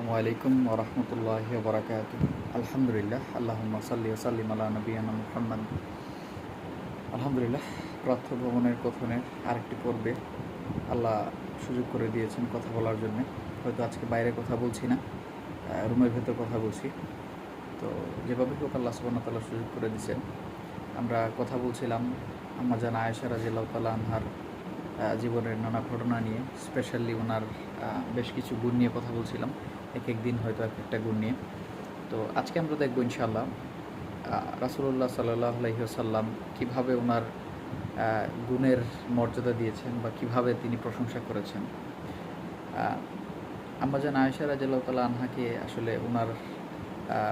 আসসালামু আলাইকুম ওরহমতুল্লাহ বরাকাত আলহামদুলিল্লাহ, আল্লাহুম্মা সাল্লি সাল্লিম আলা নবিয়ানা মুহাম্মদ। আলহামদুলিল্লাহ প্রার্থ ভ্রমণের কথনের আরেকটি পর্বে আল্লাহ সুযোগ করে দিয়েছেন কথা বলার জন্য। হয়তো আজকে বাইরে কথা বলছি না রুমের ভেতর কথা বলছি। তো যেভাবে হোক আল্লাহ ওয়া তাআলা সুযোগ করে দিয়েছেন। আমরা কথা বলছিলাম আম্মাজান আয়েশা রাজিয়াল্লাহু তাআলা আনহার জীবনের নানা ঘটনা নিয়ে। স্পেশালি ওনার বেশ কিছু গুণ নিয়ে কথা বলছিলাম। এক এক দিন হয়তো এক একটা গুণ নিয়ে। তো আজকে আমরা দেখব ইনশাল্লাহ রাসুল্লাহ সাল্লাহ আলহিহাসাল্লাম কীভাবে ওনার গুণের মর্যাদা দিয়েছেন বা কীভাবে তিনি প্রশংসা করেছেন। আম্মাজান আয়েশা রাজিয়াল্লাহ তালা আনহাকে আসলে ওনার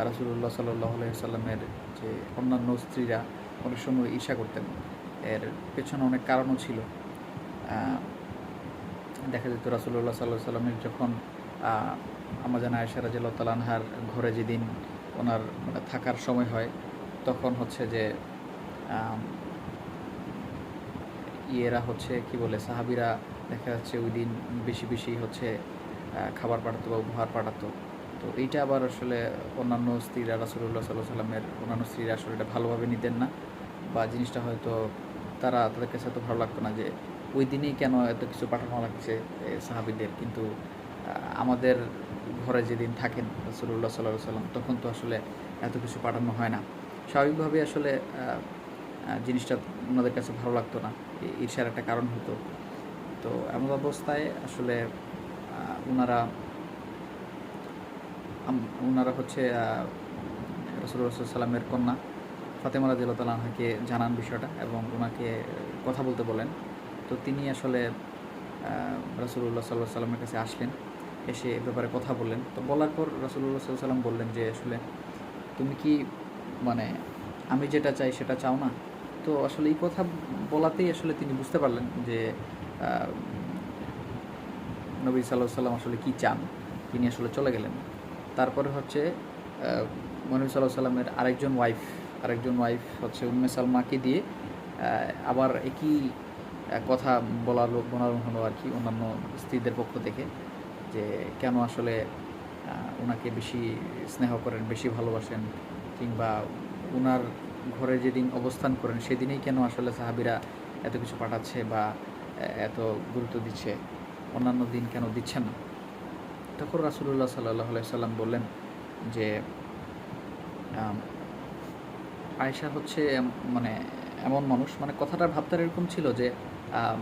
রাসুল্লাহ সাল্লাহ আলহিহাল্লামের যে অন্যান্য স্ত্রীরা অনেক সময় ঈর্ষা করতেন। এর পেছনে অনেক কারণও ছিল। দেখা যেত রাসুল্লাহ সাল্লাহ সাল্লামের যখন আমাজান আয়েশা রাজিয়াল্লাহ তালানহার ঘরে যেদিন ওনার মানে থাকার সময় হয়, তখন হচ্ছে যে ইয়েরা হচ্ছে কি বলে, সাহাবিরা দেখা যাচ্ছে ওই দিন বেশি বেশি হচ্ছে খাবার পাঠাতো বা উপহার পাঠাতো। তো এইটা আবার আসলে অন্যান্য স্ত্রীরা রাসুল্লাহ সাল্লাহ সাল্লামের অন্যান্য স্ত্রীরা আসলে এটা ভালোভাবে নিতেন না। বা জিনিসটা হয়তো তারা, তাদের কাছে এত ভালো লাগতো না যে, ওই দিনেই কেন এত কিছু পাঠানো লাগছে সাহাবিদের। কিন্তু আমাদের ঘরে যেদিন থাকেন রসুল্লাহ সাল্লাহ সাল্লাম তখন তো আসলে এত কিছু পাঠানো হয় না। স্বাভাবিকভাবে আসলে জিনিসটা ওনাদের কাছে ভালো লাগতো না। ঈর্ষার একটা কারণ হতো। তো এমন অবস্থায় আসলে ওনারা ওনারা হচ্ছে রসুল্লাহ সাল্লামের কন্যা ফাতেমা রাজিয়াল তালাহাকে জানান বিষয়টা এবং ওনাকে কথা বলতে বলেন। তো তিনি আসলে রসুল্লাহ সাল্লাহ সাল্লামের কাছে আসলেন। এসে এ ব্যাপারে কথা বললেন। তো বলার পর রসুল্লাহ সাল্লাম বললেন যে, আসলে তুমি কি মানে আমি যেটা চাই সেটা চাও না? তো আসলে এই কথা বলাতেই আসলে তিনি বুঝতে পারলেন যে নবী সাল্লাহ সাল্লাম আসলে কি চান। তিনি আসলে চলে গেলেন। তারপরে হচ্ছে মনবী সাল্লাহ সাল্লামের আরেকজন ওয়াইফ আরেকজন ওয়াইফ হচ্ছে উম্মে সালমাকে দিয়ে আবার একই কথা বলালো বলানো হলো আর কি অন্যান্য স্ত্রীদের পক্ষ থেকে। যে কেন আসলে ওনাকে বেশি স্নেহ করেন বেশি ভালোবাসেন কিংবা ওনার ঘরে যেদিন অবস্থান করেন সেদিনেই কেন আসলে সাহাবিরা এত কিছু পাঠাচ্ছে বা এত গুরুত্ব দিচ্ছে? অন্যান্য দিন কেন দিচ্ছে না? তখন রাসুলুল্লাহ সাল্লাহ সাল্লাম বললেন যে আয়েশা হচ্ছে মানে এমন মানুষ। মানে কথাটা ভাবতার এরকম ছিল যে আম,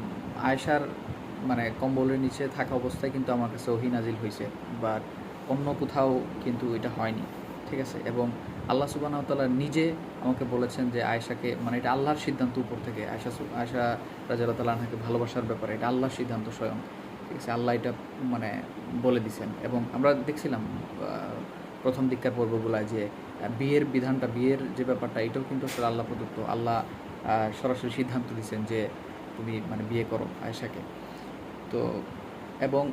আয়েশার মানে কম্বলের নিচে থাকা অবস্থায় কিন্তু আমার কাছে ওহি নাজিল হয়েছে বা অন্য কোথাও কিন্তু এটা হয়নি, ঠিক আছে? এবং আল্লাহ সুবাহ তাল্লাহ নিজে আমাকে বলেছেন যে আয়েশাকে মানে এটা আল্লাহর সিদ্ধান্ত উপর থেকে, আয়েশা সু- আয়েশা রাজাল্লাহ তাল্লাহকে ভালোবাসার ব্যাপারে এটা আল্লাহর সিদ্ধান্ত স্বয়ং, ঠিক আছে? আল্লাহ এটা মানে বলে দিছেন। এবং আমরা দেখছিলাম প্রথম দিককার পর্বগুলায় যে বিয়ের বিধানটা, বিয়ের যে ব্যাপারটা, এটাও কিন্তু আসলে আল্লাহ প্রদত্ত। আল্লাহ সরাসরি সিদ্ধান্ত দিচ্ছেন যে, তুমি মানে বিয়ে করো আয়েশাকে। তো এবং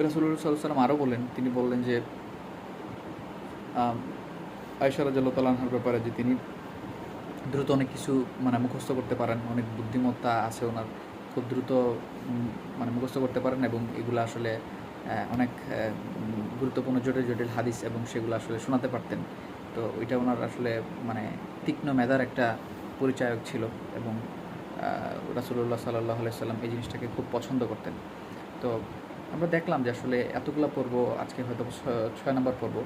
রাসুল্লাহ সাল্লাম আরও বলেন তিনি বললেন যে আম, আয়েশা রাজাল্লাহর ব্যাপারে যে তিনি দ্রুত অনেক কিছু মানে মুখস্থ করতে পারেন অনেক বুদ্ধিমত্তা আছে ওনার খুব দ্রুত মানে মুখস্থ করতে পারেন এবং এগুলো আসলে অনেক গুরুত্বপূর্ণ জটিল জটিল হাদিস এবং সেগুলো আসলে শোনাতে পারতেন। তো ওইটা ওনার আসলে মানে তীক্ষ্ণ মেধার একটা পরিচায়ক ছিল এবং রাসুল্লাহ সাল্লাহ সাল্লাম এই জিনিসটাকে খুব পছন্দ করতেন। তো আমরা দেখলাম যে আসলে এতগুলো পর্ব, আজকে হয়তো ছয় নম্বর পর্ব,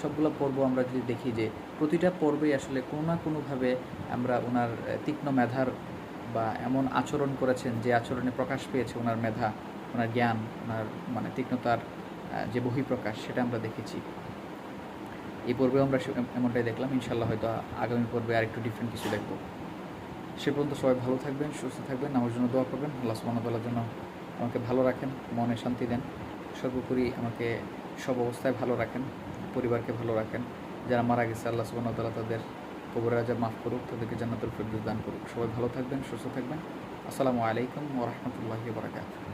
সবগুলো পর্ব আমরা যদি দেখি যে প্রতিটা পর্বেই আসলে কোনো না কোনোভাবে আমরা ওনার তীক্ষ্ণ মেধার বা এমন আচরণ করেছেন যে আচরণে প্রকাশ পেয়েছে ওনার মেধা, ওনার জ্ঞান, ওনার মানে তীক্ষ্ণতার যে বহিঃপ্রকাশ সেটা আমরা দেখেছি। এই পর্বে আমরা এমনটাই দেখলাম। ইনশাল্লাহ হয়তো আগামী পর্বে আরেকটু ডিফারেন্ট কিছু দেখব। সে পর্যন্ত সবাই ভালো থাকবেন, সুস্থ থাকবেন, আমার জন্য দোয়া করবেন। আল্লাহ সুবাহতাল্লার জন্য আমাকে ভালো রাখেন, মনে শান্তি দেন। সর্বোপরি আমাকে সব অবস্থায় ভালো রাখেন, পরিবারকে ভালো রাখেন। যারা মারা গেছে, আল্লাহ সুবাহতাল্লাহ তাদের কবর রাজা মাফ করুক, তাদেরকে জান্নাতুল ফেরদৌস দান করুক। সবাই ভালো থাকবেন, সুস্থ থাকবেন। আসসালামু আলাইকুম ওরহমতুল্লাহি বারাকাতুহু।